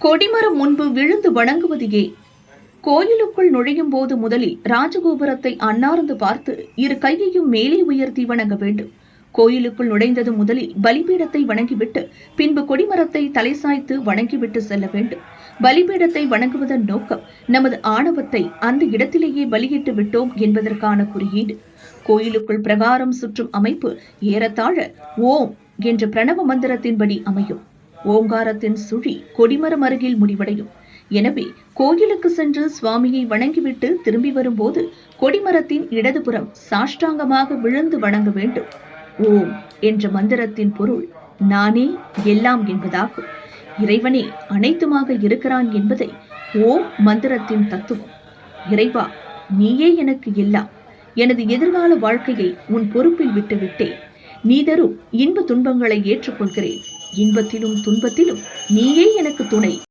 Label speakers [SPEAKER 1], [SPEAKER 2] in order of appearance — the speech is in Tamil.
[SPEAKER 1] கொடிமரம் முன்பு விழுந்து வணங்குவதையே கோயிலுக்குள் நுழையும் போது முதலில் ராஜகோபுரத்தை அன்னார்ந்து பார்த்து இரு கையையும் மேலே உயர்த்தி வணங்க வேண்டும். கோயிலுக்குள் நுழைந்தது முதலில் பலிபீடத்தை வணங்கிவிட்டு பின்பு கொடிமரத்தை தலை சாய்த்து வணங்கிவிட்டு செல்ல வேண்டும். பலிபீடத்தை வணங்குவதன் நோக்கம் நமது ஆணவத்தை அந்த இடத்திலேயே பலியிட்டு விட்டோம் என்பதற்கான குறியீடு. கோயிலுக்குள் பிரகாரம் சுற்றும் அமைப்பு ஏறத்தாழ ஓம் என்ற பிரணவ மந்திரத்தின்படி அமையும். ஓங்காரத்தின் சுழி கொடிமரம் அருகில் முடிவடையும். எனவே கோயிலுக்கு சென்று சுவாமியை வணங்கிவிட்டு திரும்பி வரும்போது கொடிமரத்தின் இடதுபுறம் சாஷ்டாங்கமாக விழுந்து வணங்க வேண்டும். ஓம் என்ற மந்திரத்தின் பொருள் நானே எல்லாம் என்பதாகும். இறைவனே அனைத்துமாக இருக்கிறான் என்பதை ஓம் மந்திரத்தின் தத்துவம். இறைவா நீயே எனக்கு எல்லாம். எனது எதிர்கால வாழ்க்கையை உன் பொறுப்பில் விட்டுவிட்டேன் நீ தரும் இன்ப துன்பங்களை ஏற்றுக்கொள்கிறேன். இன்பத்திலும் துன்பத்திலும் நீயே எனக்கு துணை.